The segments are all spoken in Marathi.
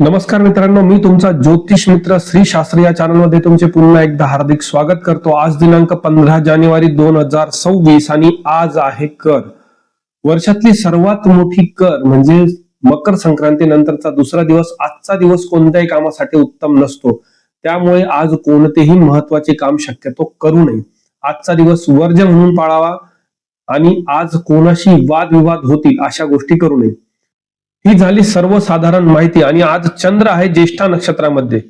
नमस्कार मित्रांनो मी तुमचा ज्योतिष मित्र श्री शास्त्री या चॅनलमध्ये तुमचे पुन्हा एकदा हार्दिक स्वागत करतो. आज दिनांक पंधरा जानेवारी दोन हजार सव्वीस आणि आज आहे कर. वर्षातली सर्वात मोठी कर म्हणजे मकर संक्रांती नंतरचा दुसरा दिवस. आजचा दिवस कोणत्याही कामासाठी उत्तम नसतो. त्यामुळे आज कोणतेही महत्त्वाचे काम शक्यतो करू नये. आजचा दिवस वर्ज म्हणून पाळावा. आणि आज कोणाशी वादविवाद होतील अशा गोष्टी करू नये. ही झाली सर्वसाधारण माहिती आणि आज चंद्र आहे ज्येष्ठा नक्षत्रामध्ये.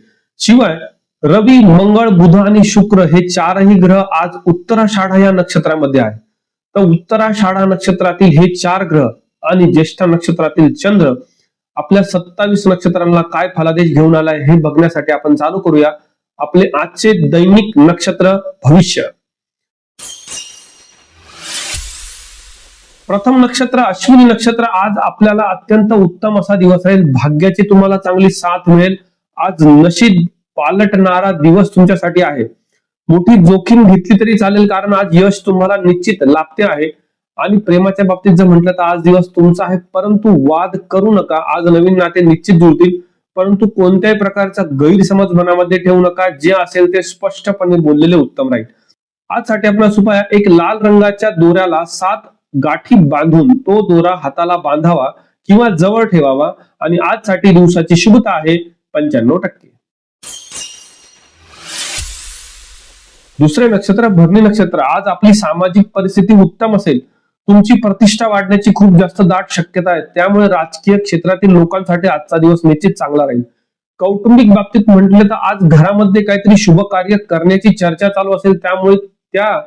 शिवाय रवी मंगळ बुध आणि शुक्र हे चारही ग्रह आज उत्तराषाढा या नक्षत्रामध्ये आहे. तर उत्तराषाढा नक्षत्रातील हे चार ग्रह आणि ज्येष्ठा नक्षत्रातील चंद्र आपल्या सत्तावीस नक्षत्रांना काय फलादेश घेऊन आलाय हे बघण्यासाठी आपण चालू करूया आपले आजचे दैनिक नक्षत्र भविष्य. प्रथम नक्षत्र अश्विनी नक्षत्र आज आपल्याला अत्यंत उत्तम असा दिवस राहील भाग्याची तुम्हाला चांगली साथ मिळेल. आज नशीब पालटणारा दिवस तुमच्यासाठी आहे. मोठी जोखीम घेतली तरी चालेल कारण आज यश तुम्हाला निश्चित लाभते आहे. आणि प्रेमाच्या बाबतीत जर म्हटलं तर आज दिवस तुमचा आहे. परंतु वाद करू नका. आज नवीन नाते निश्चित जुळतील. परंतु कोणत्याही प्रकारचा गैरसमज मनामध्ये ठेवू नका. जे असेल ते स्पष्टपणे बोललेले उत्तम राहील. आजसाठी आपला उपाय एक लाल रंगाच्या दोऱ्याला सात गाठी बांधून तो दोरा हाताला बांधावा किंवा जवळ ठेवावा. आणि आजसाठी दिवसाची शुभता आहे पंच्याण्णव टक्के. दुसरे नक्षत्र भरणी नक्षत्र. आज आपली सामाजिक परिस्थिती उत्तम असेल. तुमची प्रतिष्ठा वाढण्याची खूप जास्त दाट शक्यता आहे. त्यामुळे राजकीय क्षेत्रातील लोकांसाठी आजचा दिवस निश्चित चांगला राहील. कौटुंबिक बाबतीत म्हटलं तर आज घरामध्ये काहीतरी शुभ कार्य करण्याची चर्चा चालू असेल. त्यामुळे त्या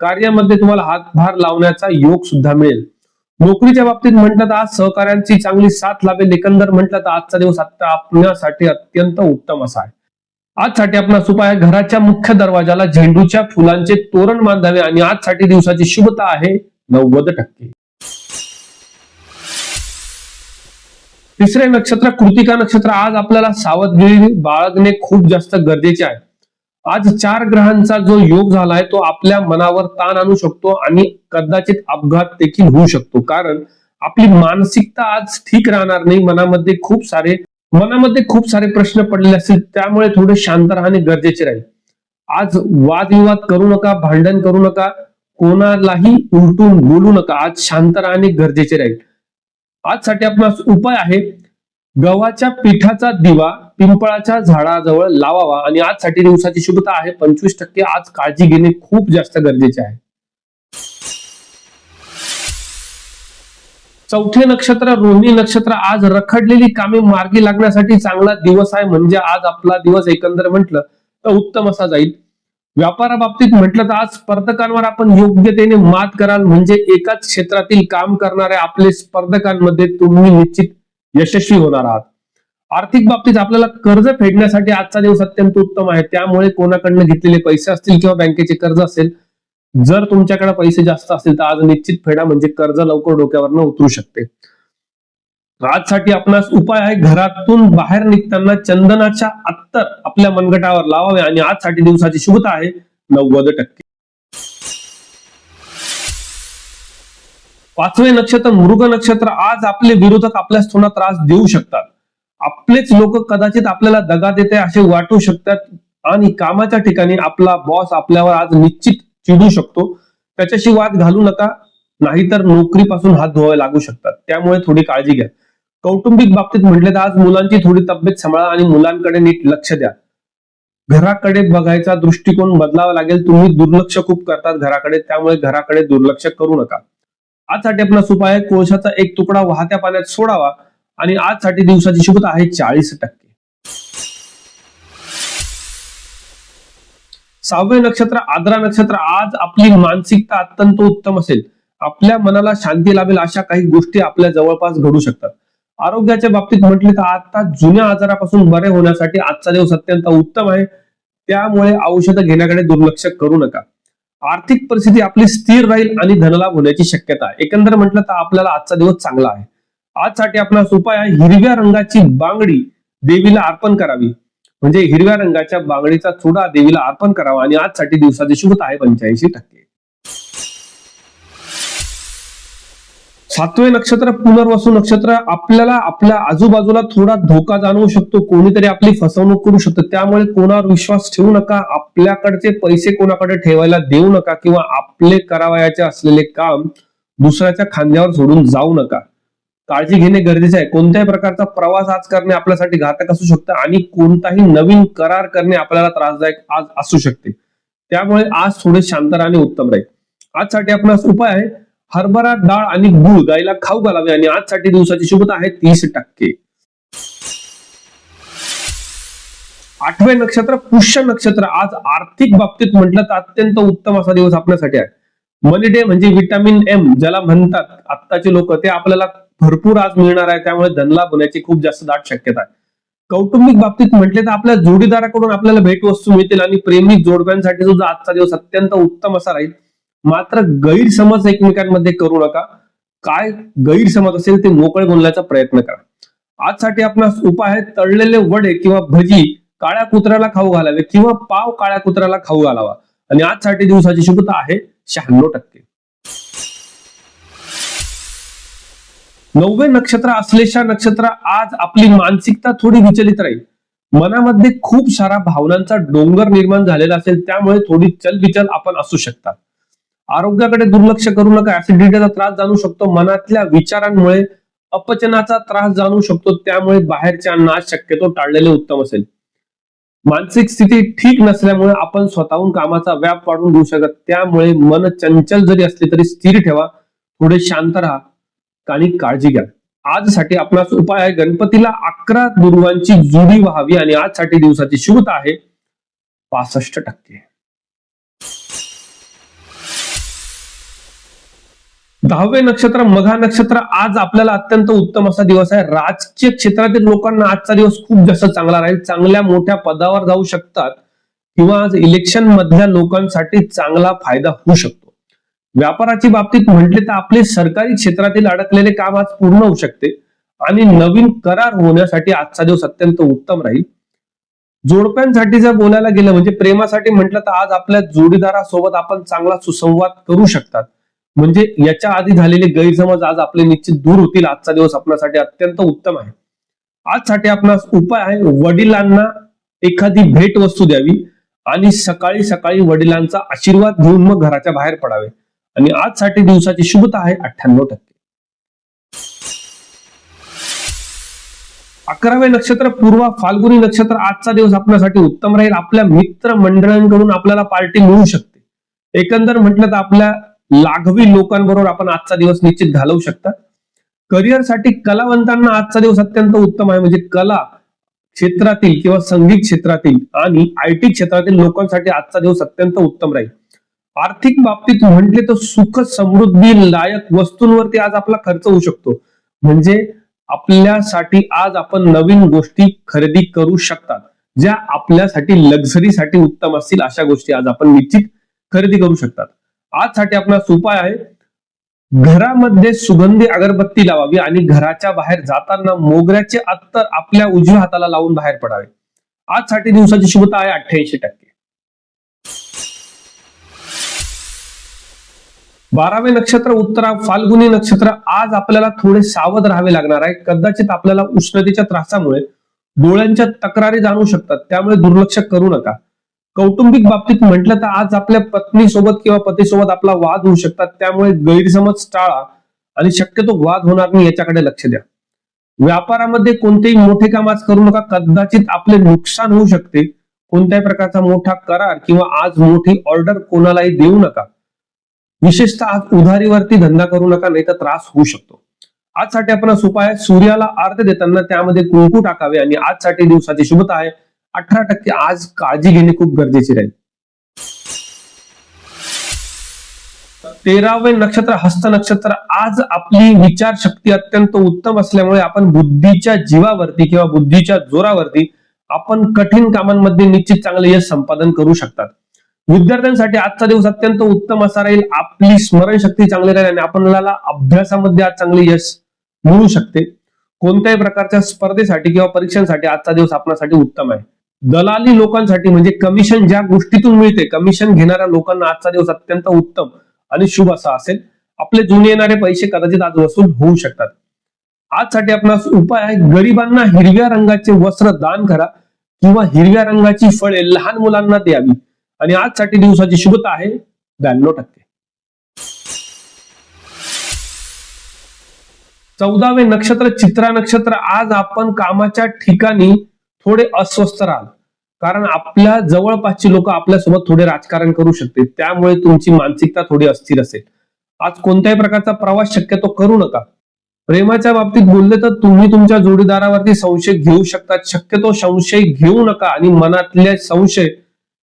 कार्यामध्ये तुम्हाला हातभार लावण्याचा योग सुद्धा मिळेल. नोकरीच्या बाबतीत म्हटलं तर आज सहकार्यांची चांगली साथ लाभेल. एकंदर म्हटलं तर आजचा दिवस आता आपल्यासाठी अत्यंत उत्तम असा आहे. आजसाठी आपला उपाय घराच्या मुख्य दरवाजाला झेंडूच्या फुलांचे तोरण बांधावे आणि आजसाठी दिवसाची शुभता आहे नव्वद टक्के. तिसरे नक्षत्र कृतिका नक्षत्र आज आपल्याला सावधगिरी बाळगणे खूप जास्त गरजेचे आहे. आज चार ग्रहांचा जो योग झालाय तो आपल्या मनावर ताण आणू शकतो आणि कदाचित अपघात देखील होऊ शकतो. कारण आपली मानसिकता आज ठीक राहणार नाही. मनामध्ये खूप सारे मनामध्ये खूप सारे प्रश्न पडलेले असतील. त्यामुळे थोडे शांत राहणे गरजेचे राहील. आज वादविवाद करू नका भांडण करू नका कोणालाही उलटून बोलू नका. आज शांत राहणे गरजेचे राहील. आजसाठी आपणास उपाय आहे गव्हाच्या पिठाचा दिवा पिंपळाच्या झाडाजवळ लावावा. आणि आजसाठी दिवसाची शुभता आहे. पंचवीस टक्के आज काळजी घेणे खूप जास्त गरजेचे आहे. चौथे नक्षत्र रोहिणी नक्षत्र. आज रखडलेली कामे मार्गी लागण्यासाठी चांगला दिवस आहे. म्हणजे आज आपला दिवस एकंदर म्हटलं तर उत्तम असा जाईल. व्यापाराबाबतीत म्हटलं तर आज स्पर्धकांवर आपण योग्यतेने मात कराल. म्हणजे एकाच क्षेत्रातील काम करणाऱ्या आपले स्पर्धकांमध्ये तुम्ही निश्चित यशस्वी होणार आहात. आर्थिक बाबतीत आपल्याला कर्ज फेडण्यासाठी आजचा दिवस अत्यंत उत्तम आहे. त्यामुळे कोणाकडनं घेतलेले पैसे असतील किंवा बँकेचे कर्ज असेल जर तुमच्याकडे पैसे जास्त असतील तर आज निश्चित फेडा म्हणजे कर्ज लवकर डोक्यावरनं उतरू शकते. आजसाठी आपणास उपाय आहे घरातून बाहेर निघताना चंदनाच्या अत्तर आपल्या मनगटावर लावावे आणि आजसाठी दिवसाची शुभता आहे नव्वद टक्के. पाचवे नक्षत्र मृग नक्षत्र आज आपले विरोधक आपल्याच थोडा त्रास देऊ शकतात. आपलेच लोक कदाचित आपल्याला दगा देते असे वाटू शकतात आणि कामाच्या ठिकाणी आपला बॉस आपल्यावर आज निश्चित चिडू शकतो. त्याच्याशी वाद घालू नका नाहीतर नोकरीपासून हात धुवावे लागू शकतात. त्यामुळे थोडी काळजी घ्या. कौटुंबिक बाबतीत म्हटले तर आज मुलांची थोडी तब्येत सांभाळा आणि मुलांकडे नीट लक्ष द्या. घराकडे बघायचा दृष्टिकोन बदलावा लागेल. तुम्ही दुर्लक्ष खूप करतात घराकडे त्यामुळे घराकडे दुर्लक्ष करू नका. आजसाठी आपला उपाय कोळशाचा एक तुकडा वाहत्या पाण्यात सोडावा. आणि आजसाठी दिवसाची शुभता आहे चाळीस टक्के. सहावे नक्षत्र आद्रा नक्षत्र आज आपली मानसिकता अत्यंत उत्तम असेल. आपल्या मनाला शांती लाभेल अशा काही गोष्टी आपल्या जवळपास घडू शकतात. आरोग्याच्या बाबतीत म्हटले तर आता जुन्या आजारापासून बरे होण्यासाठी आजचा दिवस अत्यंत उत्तम आहे. त्यामुळे औषधं घेण्याकडे दुर्लक्ष करू नका. आर्थिक परिस्थिती आपली स्थिर राहील आणि धनलाभ होण्याची शक्यता आहे. एकंदर म्हटलं तर आपल्याला आजचा दिवस चांगला आहे. आजसाठी आपला उपाय आहे हिरव्या रंगाची बांगडी देवीला अर्पण करावी. म्हणजे हिरव्या रंगाच्या बांगडीचा चुडा देवीला अर्पण करावा आणि आजसाठी दिवसाची शुभता आहे पंच्याऐंशी टक्के. सातवे नक्षत्र पुनर्वसू नक्षत्र आपल्याला आपल्या आजूबाजूला थोडा धोका जाणवू शकतो. कोणीतरी आपली फसवणूक करू शकतो. त्यामुळे कोणावर विश्वास ठेवू नका. आपल्याकडचे पैसे कोणाकडे ठेवायला देऊ नका किंवा आपले करावयाचे असलेले काम दुसऱ्याच्या खांद्यावर सोडून जाऊ नका. काळजी घेणे गरजेचे आहे. कोणत्याही प्रकारचा प्रवास आज करणे आपल्यासाठी घातक असू शकतं आणि कोणताही नवीन करार करणे आपल्याला त्रासदायक आज असू शकते. त्यामुळे आज थोडे शांत राहणे उत्तम राहील. आजसाठी आपला उपाय आहे हरभरा डाळ आणि गुळ गायला खाऊ घालावे आणि आजसाठी दिवसाची शुभता आहे तीस टक्के. आठवे नक्षत्र पुष्य नक्षत्र आज आर्थिक बाबतीत म्हटलं तर अत्यंत उत्तम असा दिवस आपल्यासाठी आहे. मनी डे म्हणजे व्हिटॅमिन एम ज्याला म्हणतात आत्ताचे लोक ते आपल्याला भरपूर आज मिळणार आहे त्यामुळे धनलाभ होण्याची खूप जास्त दाट शक्यता आहे. कौटुंबिक बाबतीत म्हटले तर आपल्या जोडीदाराकडून आपल्याला भेटवस्तू मिळतील आणि प्रेमी जोडप्यांसाठी सुद्धा आजचा दिवस अत्यंत उत्तम असा राहील. मात्र गैरसमज एकमेकांमध्ये करू नका. काय गैरसमज असेल ते मोकळे बोलण्याचा प्रयत्न करा. आजसाठी आपणास उपाय आहे तळलेले वडे किंवा भजी काळ्या कुत्र्याला खाऊ घालावे किंवा पाव काळ्या कुत्र्याला खाऊ घालावा. आणि आजसाठी दिवसाची शुभता आहे शहाण्णव टक्के. नववे नक्षत्र असलेशा नक्षत्र आज आपली मानसिकता थोडी विचलित राहील. मनामध्ये खूप सारा भावनांचा डोंगर निर्माण झालेला असेल त्यामुळे थोडी चलबिचल आपण असू शकतात. आरोग्याकडे दुर्लक्ष करू नका ऍसिडिटीचा त्रास जाणू शकतो मनातल्या विचारांमुळे अपचनाचा त्रास जाणू शकतो त्यामुळे बाहेरच्या अन्नात शक्यतो टाळलेले उत्तम असेल. मानसिक स्थिती ठीक नसल्यामुळे आपण स्वतःहून कामाचा व्याप वाढून घेऊ शकत त्यामुळे मन चंचल जरी असले तरी स्थिर ठेवा थोडे शांत राहा. आणि काळजी घ्या. आजसाठी आपणास उपाय आहे गणपतीला अकरा दुर्वांची जुडी व्हावी आणि आजसाठी दिवसाची शुभता आहे पासष्ट टक्के. दहावे नक्षत्र मघा नक्षत्र आज आपल्याला अत्यंत उत्तम असा दिवस आहे. राजकीय क्षेत्रातील लोकांना आजचा दिवस खूप जास्त चांगला राहील. चांगल्या मोठ्या पदावर जाऊ शकतात किंवा आज इलेक्शन मधल्या लोकांसाठी चांगला फायदा होऊ शकतो. व्यापाराची बाबतीत म्हटले तर आपले सरकारी क्षेत्रातील अडकलेले काम आज पूर्ण होऊ शकते आणि नवीन करार होण्यासाठी आजचा दिवस अत्यंत उत्तम राहील. जोडप्यांसाठी जर बोलायला गेलं म्हणजे प्रेमासाठी म्हटलं तर आज आपल्या जोडीदारासोबत आपण चांगला सुसंवाद करू शकतात. म्हणजे याच्या आधी झालेले गैरसमज आज आपले निश्चित दूर होतील. आजचा दिवस आपल्यासाठी अत्यंत उत्तम आहे. आजसाठी आपणास उपाय आहे. वडिलांना एखादी भेट वस्तू द्यावी आणि सकाळी सकाळी वडिलांचा आशीर्वाद घेऊन मग घराच्या बाहेर पडावे. आणि आजसाठी दिवसाची शुभता आहे अठ्ठ्याण्णव टक्के. अकरावे नक्षत्र पूर्वा फाल्गुनी नक्षत्र आजचा दिवस आपल्यासाठी उत्तम राहील. आपल्या मित्र मंडळांकडून आपल्याला पार्टी मिळू शकते. एकंदर म्हटलं तर आपल्या लाघवी लोकांबरोबर आपण आजचा दिवस निश्चित घालवू शकता. करिअरसाठी कलावंतांना आजचा दिवस अत्यंत उत्तम आहे. म्हणजे कला क्षेत्रातील किंवा संगीत क्षेत्रातील आणि आय टी क्षेत्रातील लोकांसाठी आजचा दिवस अत्यंत उत्तम राहील. आर्थिक बाबतीत म्हटले तर सुख समृद्धी लायक वस्तूंवरती आज आपला खर्च होऊ शकतो. म्हणजे आपल्यासाठी आज आपण नवीन गोष्टी खरेदी करू शकतात. ज्या आपल्यासाठी लक्झरीसाठी उत्तम असतील अशा गोष्टी आज आपण निश्चित खरेदी करू शकतात. आजसाठी आपला उपाय आहे. घरामध्ये सुगंधी अगरबत्ती लावावी आणि घराच्या बाहेर जाताना मोगऱ्याचे अत्तर आपल्या उजव्या हाताला लावून बाहेर पडावे. आजसाठी दिवसाची शुभता आहे अठ्ठ्याऐंशी टक्के. बारावे नक्षत्र उत्तरा फाल्गुनी नक्षत्र आज आपल्याला थोडे सावध राहावे लागणार आहे. कदाचित आपल्याला उष्णतेच्या त्रासामुळे डोळ्यांच्या तक्रारी जाणू शकतात. त्यामुळे दुर्लक्ष करू नका. कौटुंबिक बाबतीत म्हटलं तर आज आपल्या पत्नीसोबत किंवा पतीसोबत आपला वाद होऊ शकतात. त्यामुळे गैरसमज टाळा आणि शक्यतो वाद होणार नाही याच्याकडे लक्ष द्या. व्यापारामध्ये कोणतेही मोठे काम आज करू नका. कदाचित आपले नुकसान होऊ शकते. कोणत्याही प्रकारचा मोठा करार किंवा आज मोठी ऑर्डर कोणालाही देऊ नका. विशेषतः आज उधारीवरती धंदा करू नका नाही तर त्रास होऊ शकतो. आजसाठी आपण उपाय सूर्याला अर्थ देताना त्यामध्ये कुंकू टाकावे आणि आजसाठी दिवसाची शुभता आहे. अठरा टक्के आज काळजी घेणे खूप गरजेचे राहील. तेरावे नक्षत्र हस्त नक्षत्र आज आपली विचार शक्ती अत्यंत उत्तम असल्यामुळे आपण बुद्धीच्या जीवावरती किंवा बुद्धीच्या जोरावरती आपण कठीण कामांमध्ये निश्चित चांगले यश संपादन करू शकतात. विद्यार्थ्यांसाठी आजचा दिवस अत्यंत उत्तम असा राहील. आपली स्मरणशक्ती चांगली राहील आणि आपल्याला अभ्यासामध्ये आज चांगले यश मिळू शकते. कोणत्याही प्रकारच्या स्पर्धेसाठी किंवा परीक्षांसाठी आजचा दिवस आपणासाठी उत्तम आहे. दलाली लोकांसाठी म्हणजे कमिशन ज्या गोष्टीतून मिळते कमिशन घेणाऱ्या लोकांना आजचा दिवस अत्यंत उत्तम आणि शुभ असा असेल. आपले जुने येणारे पैसे कदाचित आज वसूल होऊ शकतात. आजसाठी आपणास उपाय आहे गरिबांना हिरव्या रंगाचे वस्त्र दान करा किंवा हिरव्या रंगाची फळे लहान मुलांना द्यावी. आणि आजसाठी दिवसाची शुभता आहे ब्याण्णव टक्के. चौदावे नक्षत्र चित्रा नक्षत्र आज आपण कामाच्या ठिकाणी थोडे अस्वस्थ राहाल. कारण आपल्या जवळपासची लोक आपल्यासोबत थोडे राजकारण करू शकते त्यामुळे तुमची मानसिकता थोडी अस्थिर असेल. आज कोणत्याही प्रकारचा प्रवास शक्यतो करू नका. प्रेमाच्या बाबतीत बोलले तर तुम्ही तुमच्या जोडीदारावरती संशय घेऊ शकतात शक्यतो संशय घेऊ नका आणि मनातले संशय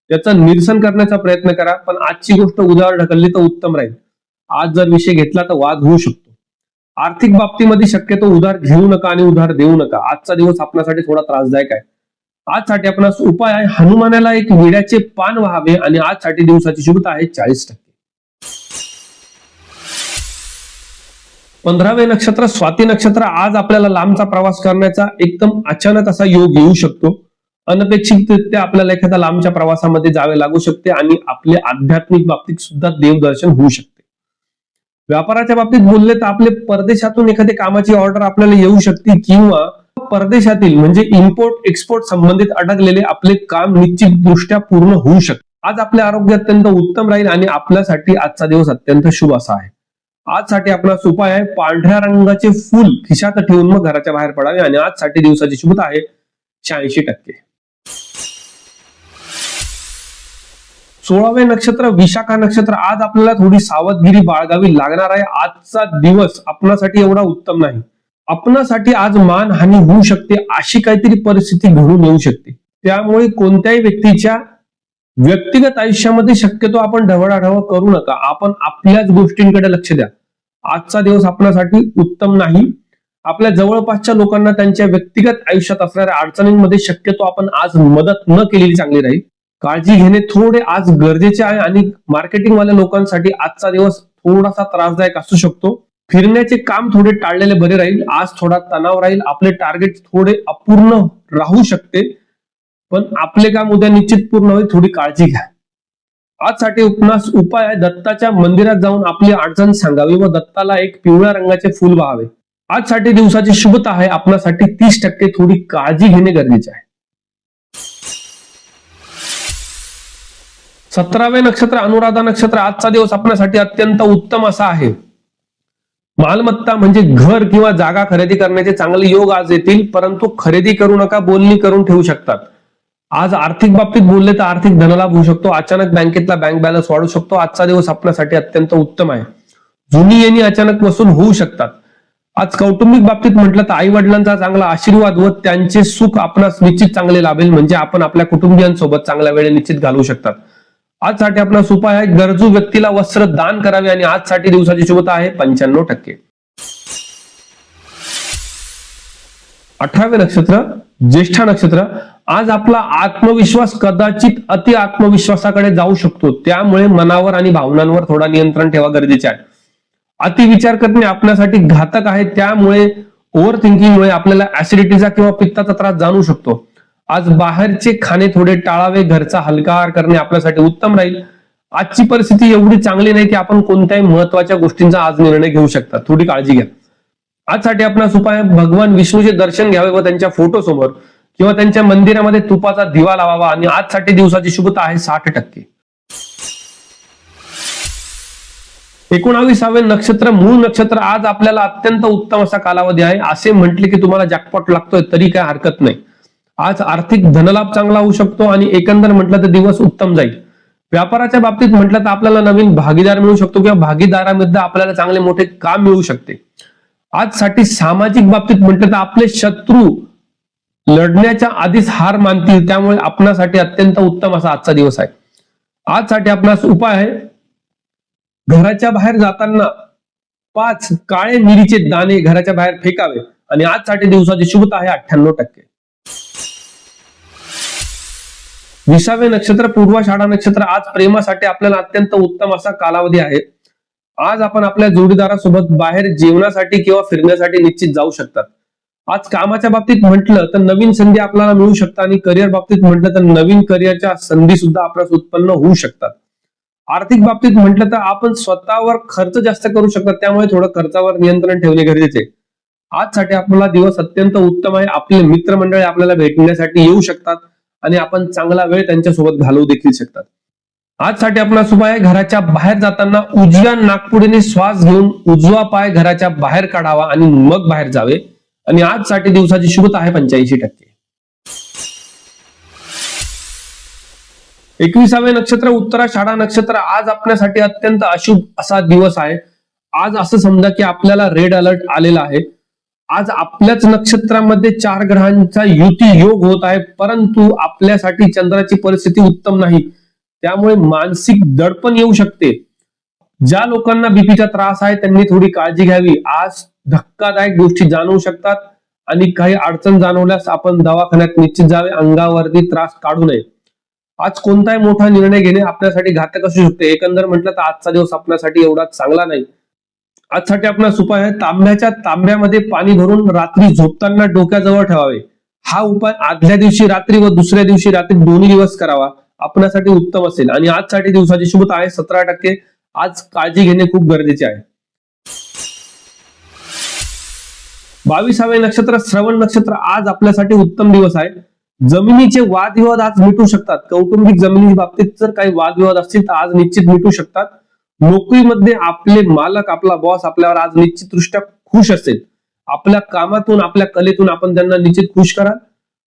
याचं निरसन करण्याचा प्रयत्न करा पण आजची गोष्ट उद्यावर ढकलली तर उत्तम राहील. आज जर विषय घेतला तर वाद होऊ शकतो. आर्थिक बाबतीमध्ये शक्यतो उधार घेऊ नका आणि उधार देऊ नका. आजचा दिवस आपल्यासाठी थोडा त्रासदायक आहे. आजसाठी आपणास उपाय आहे. हनुमानाला एक विड्याचे पान व्हावे आणि आजसाठी दिवसाची शुभता आहे चाळीस टक्के. पंधरावे नक्षत्र स्वाती नक्षत्र आज आपल्याला लांबचा प्रवास करण्याचा एकदम अचानक असा योग येऊ शकतो. अनपेक्षितरित्या आपल्याला एखाद्या लांबच्या प्रवासामध्ये जावे लागू शकते आणि आपले आध्यात्मिक बाबतीत सुद्धा देवदर्शन होऊ शकते. व्यापाराच्या बाबतीत बोलले तर आपले परदेशातून एखादी कामाची ऑर्डर आपल्याला येऊ शकते किंवा परदेशातील म्हणजे इम्पोर्ट एक्सपोर्ट संबंधित अडकलेले आपले काम निश्चित दृष्ट्या पूर्ण होऊ शकते. आज आपले आरोग्य अत्यंत उत्तम राहील आणि आपल्यासाठी आजचा दिवस अत्यंत शुभ असा आहे. आजसाठी आपला उपाय आहे पांढऱ्या रंगाचे फुल खिशात ठेवून मग घराच्या बाहेर पडावे आणि आजसाठी दिवसाची शुभता आहे शहाऐंशी टक्के. सोळावे नक्षत्र विशाखा नक्षत्र आज आपल्याला थोडी सावधगिरी बाळगावी लागणार आहे. आजचा दिवस आपणासाठी एवढा उत्तम नाही. आपणासाठी आज मानहानी होऊ शकते अशी काहीतरी परिस्थिती घडून येऊ शकते. त्यामुळे कोणत्याही व्यक्तीच्या व्यक्तिगत आयुष्यामध्ये शक्यतो आपण ढवळाढवळ करू नका. आपण आपल्याच गोष्टींकडे लक्ष द्या. आजचा दिवस आपणासाठी उत्तम नाही. आपल्या जवळपासच्या लोकांना त्यांच्या व्यक्तिगत आयुष्यात असणाऱ्या अडचणींमध्ये शक्यतो आपण आज मदत न केलेली चांगली राहील. काळजी घेणे थोडे आज गरजेचे आहे आणि मार्केटिंगवाल्या लोकांसाठी आजचा दिवस थोडासा त्रासदायक असू शकतो. फिरण्याचे काम थोडे टाळलेले बरे राहील. आज थोडा तणाव राहील. आपले टार्गेट थोडे अपूर्ण राहू शकते. पण आपले काम उद्या निश्चित पूर्ण होईल. थोडी काळजी घ्या. आजसाठी उपनास उपाय आहे. दत्ताच्या मंदिरात जाऊन आपली अडचण सांगावी व दत्ताला एक पिवळ्या रंगाचे फुल व्हावे आजसाठी दिवसाची शुभता आहे. आपल्यासाठी तीस टक्के थोडी काळजी घेणे गरजेचे आहे. सतरावे नक्षत्र अनुराधा नक्षत्र आजचा दिवस आपल्यासाठी अत्यंत उत्तम असा आहे. मालमत्ता म्हणजे घर किंवा जागा खरेदी करण्याचे चांगले योग आज येतील परंतु खरेदी करू नका बोलणी करून ठेवू शकतात. आज आर्थिक बाबतीत बोलले तर आर्थिक धनलाभ होऊ शकतो अचानक बँकेतला बँक बॅलन्स वाढू शकतो आजचा दिवस आपल्यासाठी अत्यंत उत्तम आहे. जुनी येणी अचानक वसूल होऊ शकतात. आज कौटुंबिक बाबतीत म्हटलं तर आई वडिलांचा चांगला आशीर्वाद व त्यांचे सुख आपणास निश्चित चांगले लाभेल म्हणजे आपण आपल्या कुटुंबियांसोबत चांगल्या वेळे निश्चित घालवू शकतात. आजसाठी आपला उपाय आहे गरजू व्यक्तीला वस्त्र दान करावे आणि आजसाठी दिवसाची शुभता आहे पंच्याण्णव टक्के. अठरावे नक्षत्र ज्येष्ठा नक्षत्र आज आपला आत्मविश्वास कदाचित अति आत्मविश्वासाकडे जाऊ शकतो. त्यामुळे मनावर आणि भावनांवर थोडा नियंत्रण ठेवा गरजेचे आहे. अति विचार करणे आपल्यासाठी घातक आहे त्यामुळे ओव्हर थिंकिंगमुळे आपल्याला ऍसिडिटीचा किंवा पित्ताचा त्रास जाणू शकतो. आज बाहेरचे खाणे थोडे टाळावे घरचा हलका आहार करणे आपल्यासाठी उत्तम राहील. आजची परिस्थिती एवढी चांगली नाही की आपण कोणत्याही महत्त्वाच्या गोष्टींचा आज निर्णय घेऊ शकता. थोडी काळजी घ्या. आजसाठी आपणास उपाय भगवान विष्णूचे दर्शन घ्यावे व त्यांच्या फोटो समोर किंवा त्यांच्या मंदिरामध्ये तुपाचा दिवा लावावा आणि आजसाठी दिवसाची शुभता आहे साठ टक्के. एकोणावीसावे नक्षत्र मूळ नक्षत्र आज आपल्याला अत्यंत उत्तम असा कालावधी आहे. असे म्हटले की तुम्हाला जॅकपॉट लागतोय तरी काय हरकत नाही. आज आर्थिक धनलाभ चांगला होऊ शकतो आणि एकंदर म्हटलं तर दिवस उत्तम जाईल. व्यापाराच्या बाबतीत म्हटलं तर आपल्याला नवीन भागीदार मिळू शकतो किंवा भागीदारामध्ये आपल्याला चांगले मोठे काम मिळू शकते. आजसाठी सामाजिक बाबतीत म्हटलं तर आपले शत्रू लढण्याच्या आधीच हार मानतील त्यामुळे आपणासाठी अत्यंत उत्तम असा आजचा दिवस आहे. आजसाठी आपणास उपाय आहे. घराच्या बाहेर जाताना पाच काळे मिरीचे दाणे घराच्या बाहेर फेकावे. आणि आजसाठी दिवसाची शुभता आहे अठ्ठ्याण्णव टक्के. विसावे नक्षत्र पूर्वाषाढा नक्षत्र आज प्रेमासाठी आपल्याला अत्यंत उत्तम असा कालावधी आहे. आज आपण आपल्या जोडीदारासोबत बाहेर जेवणासाठी किंवा फिरण्यासाठी निश्चित जाऊ शकतात. आज कामाच्या बाबतीत म्हटलं तर नवीन संधी आपल्याला मिळू शकतात आणि करिअर बाबतीत म्हटलं तर नवीन करिअरच्या संधी सुद्धा आपल्यास उत्पन्न होऊ शकतात. आर्थिक बाबतीत म्हटलं तर आपण स्वतःवर खर्च जास्त करू शकतात त्यामुळे थोडं खर्चावर नियंत्रण ठेवणे गरजेचे आजसाठी आपला दिवस अत्यंत उत्तम आहे. आपले मित्रमंडळी आपल्याला भेटण्यासाठी येऊ शकतात. आणि आपण चांगला वेळ त्यांच्यासोबत घालवू देखील शकतात. आजसाठी आपला उपाय आहे घराच्या बाहेर जाताना उजव्या नागपुडीने श्वास घेऊन उजवा पाय घराच्या बाहेर काढावा आणि मग बाहेर जावे. आणि आजसाठी दिवसाची शुभता आहे पंच्याऐंशी टक्के. एकविसावे नक्षत्र उत्तराषाढा नक्षत्र आज आपल्यासाठी अत्यंत अशुभ असा दिवस आहे. आज असं समजा की आपल्याला रेड अलर्ट आलेला आहे. आज आपल्याच नक्षत्रामध्ये चार ग्रहांचा युती योग होत आहे परंतु आपल्यासाठी चंद्राची परिस्थिती उत्तम नाही. त्यामुळे मानसिक दडपण येऊ शकते. ज्या लोकांना बीपीचा त्रास आहे त्यांनी थोडी काळजी घ्यावी. आज धक्कादायक गोष्टी जाणवू शकतात आणि काही अडचण जाणवल्यास आपण दवाखान्यात निश्चित जावे अंगावरती त्रास काढू नये. आज कोणताही मोठा निर्णय घेणे आपल्यासाठी घातक असू शकते. एकंदर म्हटलं तर आजचा दिवस आपल्यासाठी एवढा चांगला नाही. आजसाठी आपणास उपाय आहे तांब्याच्या तांब्यामध्ये पाणी भरून रात्री झोपताना डोक्याजवळ ठेवावे. हा उपाय आदल्या दिवशी रात्री व दुसऱ्या दिवशी रात्री दोन्ही दिवस करावा. आपणासाठी उत्तम असेल. आणि आजसाठी दिवसाची शुभता आहे सतरा टक्के. आज काळजी घेणे खूप गरजेचे आहे. बावीसावे नक्षत्र श्रवण नक्षत्र आज आपल्यासाठी उत्तम दिवस आहे. जमिनीचे वादविवाद आज मिटू शकतात. कौटुंबिक जमिनी बाबतीत जर काही वादविवाद असतील तर आज निश्चित मिटू शकतात. नोकरीमध्ये आपले मालक आपला बॉस आपल्यावर आज निश्चितदृष्ट्या खुश असेल. आपल्या कामातून आपल्या कलेतून आपण त्यांना निश्चित खुश कराल.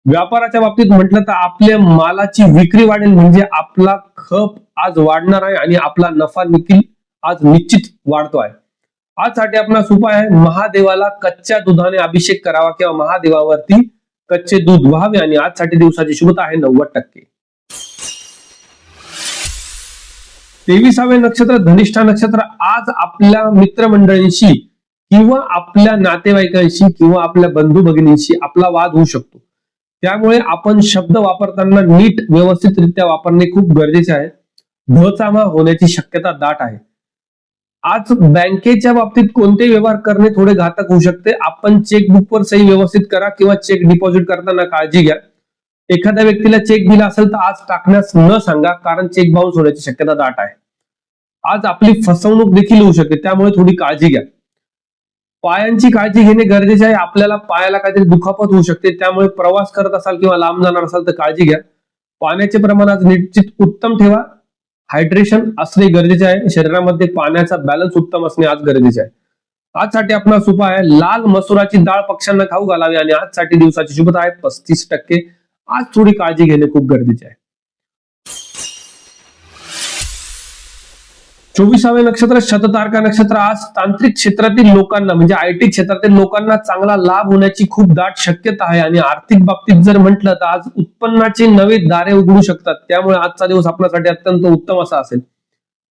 व्यापाराच्या बाबतीत म्हटलं तर आपल्या मालाची विक्री वाढेल म्हणजे आपला खप आज वाढणार आहे आणि आपला नफा देखील आज निश्चित वाढतो आहे. आजसाठी आपला उपाय आहे महादेवाला कच्च्या दुधाने अभिषेक करावा किंवा महादेवावरती कच्चे दूध व्हावे आणि आजसाठी दिवसाची शुभता आहे नव्वद टक्के. तेविसावे नक्षत्र धनिष्ठा नक्षत्र आज आपल्या मित्रमंडळींशी किंवा आपल्या नातेवाईकांशी किंवा आपल्या बंधू भगिनींशी आपला वाद होऊ शकतो. त्यामुळे आपण शब्द वापरताना नीट व्यवस्थितरित्या वापरणे खूप गरजेचे आहे. धचामा होण्याची शक्यता दाट आहे. आज बँकेच्या बाबतीत कोणते व्यवहार करणे थोडे घातक होऊ शकते. आपण चेकबुकवर सही व्यवस्थित करा किंवा चेक डिपॉझिट करताना काळजी घ्या. एखाद्या व्यक्तीला चेक दिला असेल तर आज टाकण्यास न सांगा कारण चेक बाउन्स होण्याची शक्यता दाट आहे. आज आपली फसवणूक देखील होऊ शकते त्यामुळे थोडी काळजी घ्या. पायांची काळजी घेणे गरजेचे आहे आपल्याला पायाला काहीतरी दुखापत होऊ शकते त्यामुळे प्रवास करत असाल किंवा लांब जाणार असाल तर काळजी घ्या. पाण्याचे प्रमाण आज निश्चित उत्तम ठेवा. हायड्रेशन असणे गरजेचे आहे. शरीरामध्ये पाण्याचा बॅलन्स उत्तम असणे आज गरजेचे आहे. आजसाठी आपला उपाय आहे लाल मसुराची डाळ पक्ष्यांना खाऊ घालावी आणि आजसाठी दिवसाची शुभता आहे पस्तीस टक्के. आज थोडी काळजी घेणे खूप गरजेचे आहे. चोवीसावे नक्षत्र शततारका नक्षत्र आज तांत्रिक क्षेत्रातील लोकांना म्हणजे आय टी क्षेत्रातील लोकांना चांगला लाभ होण्याची खूप दाट शक्यता आहे. आणि आर्थिक बाबतीत जर म्हटलं तर आज उत्पन्नाचे नवे दारे उघडू शकतात. त्यामुळे आजचा दिवस आपल्यासाठी अत्यंत उत्तम असा असेल.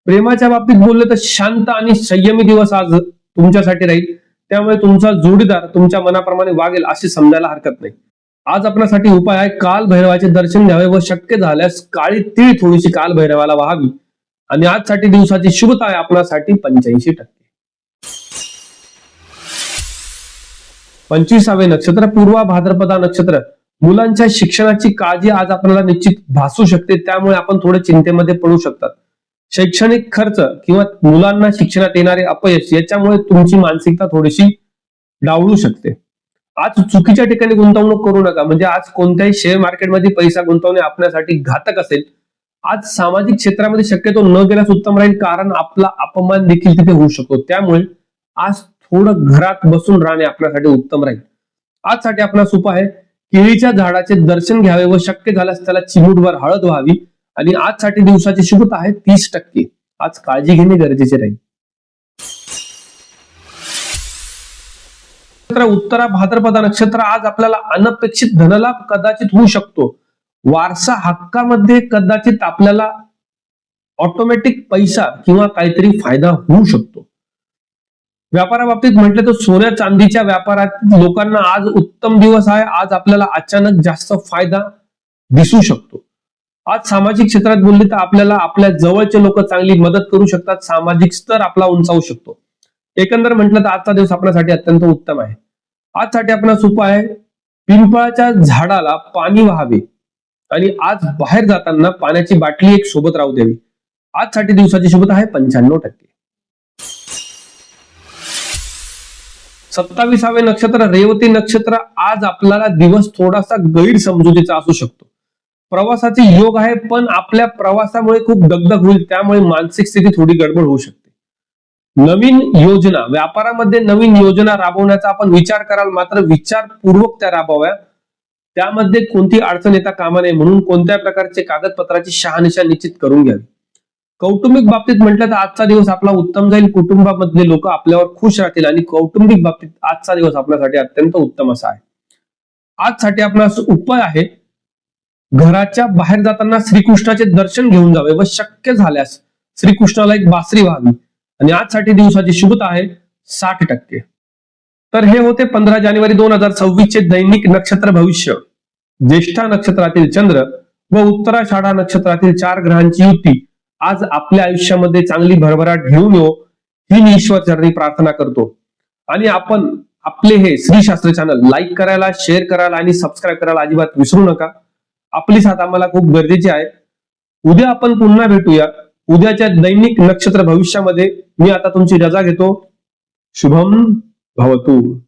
प्रेमाच्या बाबतीत बोलले तर शांत आणि संयमी दिवस आज तुमच्यासाठी राहील. त्यामुळे तुमचा जोडीदार तुमच्या मनाप्रमाणे वागेल असे समजायला हरकत नाही. आज आपल्यासाठी उपाय आहे काल भैरवाचे दर्शन घ्यावे व शक्य झाल्यास काळी तीळ थोडीशी काल भैरवाला व्हावी. आणि आजसाठी दिवसाची शुभता आहे आपल्यासाठी पंच्याऐंशी टक्के. पंचवीसावे नक्षत्र पूर्वा भाद्रपदा नक्षत्र. मुलांच्या शिक्षणाची काळजी आज आपल्याला निश्चित भासू शकते त्यामुळे आपण थोडे चिंतेमध्ये पडू शकतात. शैक्षणिक खर्च किंवा मुलांना शिक्षणात येणारे अपयश याच्यामुळे तुमची मानसिकता थोडीशी डावळू शकते. आज चुकीच्या ठिकाणी गुंतवणूक करू नका. म्हणजे आज कोणत्याही शेअर मार्केटमध्ये पैसा गुंतवणे आपल्यासाठी घातक असेल. आज सामाजिक क्षेत्रामध्ये शक्यतो न गेल्यास उत्तम राहील कारण आपला अपमान देखील तिथे होऊ शकतो. त्यामुळे आज थोडं घरात बसून राहणे आपल्यासाठी उत्तम राहील. आजसाठी आपला सुप आहे केळीच्या झाडाचे दर्शन घ्यावे व शक्य झाल्यास त्याला चिमूटभर हळद व्हावी. आणि आजसाठी दिवसाची शुभता आहे तीस टक्के. आज काळजी घेणे गरजेचे राहील. नक्षत्र उत्तरा भाद्रपदा नक्षत्र आज आपल्याला अनपेक्षित धनलाभ कदाचित होऊ शकतो. वारसा हक्कामध्ये कदाचित आपल्याला ऑटोमॅटिक पैसा किंवा काहीतरी फायदा होऊ शकतो. व्यापाराबाबतीत म्हटलं तर सोन्या चांदीच्या व्यापारात लोकांना आज उत्तम दिवस आहे. आज आपल्याला अचानक जास्त फायदा दिसू शकतो. आज सामाजिक क्षेत्रात बोलले तर आपल्याला आपल्या जवळचे लोक चांगली मदत करू शकतात. सामाजिक स्तर आपला उंचावू शकतो. एकंदर म्हटलं तर आजचा दिवस आपल्यासाठी अत्यंत उत्तम आहे. आजसाठी आपला सोपा आहे. पिंपळाच्या झाडाला पाणी व्हावे. आणि आज बाहेर जाताना पाण्याची बाटली एक सोबत राहू द्यावी. आजसाठी दिवसाची सोबत आहे पंच्याण्णव टक्के. सत्तावीसावे नक्षत्र रेवती नक्षत्र आज आपल्याला दिवस थोडासा गैरसमजुतीचा असू शकतो. प्रवासाचे योग आहे पण आपल्या प्रवासामुळे खूप दगदग होईल. त्यामुळे मानसिक स्थिती थोडी गडबड होऊ शकते. नवीन योजना व्यापारामध्ये नवीन योजना राबवण्याचा आपण विचार कराल मात्र विचारपूर्वक त्या राबवाव्या. त्यामध्ये कोणती अडचण येता कामा नये म्हणून कोणत्या प्रकारचे कागदपत्राची शहानिशा निश्चित करून घ्यावी. कौटुंबिक बाबतीत म्हटलं तर आजचा दिवस आपला उत्तम जाईल. कुटुंबामधले लोक आपल्यावर खुश राहतील आणि कौटुंबिक बाबतीत आजचा दिवस आपल्यासाठी अत्यंत उत्तम असा आहे. आजसाठी आपला उपाय आहे घराच्या बाहेर जाताना श्रीकृष्णाचे दर्शन घेऊन जावे व शक्य झाल्यास श्रीकृष्णाला एक बासरी व्हावी. आणि आजसाठी दिवसाची शुभता आहे साठ टक्के. तर हे होते पंधरा जानेवारी दोन हजार सव्वीस चे दैनिक नक्षत्र भविष्य. ज्येष्ठा नक्षत्रातील चंद्र व उत्तराषाढा नक्षत्रातील चार ग्रहांची युती आज आपल्या आयुष्यामध्ये चांगली भरभराट घेऊन येऊ ही मी ईश्वर चरणी प्रार्थना करतो. आणि आपण आपले हे श्री शास्त्र चॅनल लाईक करायला शेअर करायला आणि सबस्क्राईब करायला अजिबात विसरू नका. आपली साथ आम्हाला खूप गरजेची आहे. उद्या आपण पुन्हा भेटूया. उद्याच्या दैनिक नक्षत्र भविष्यामध्ये मी आता तुमची रजा घेतो. शुभम भवतू.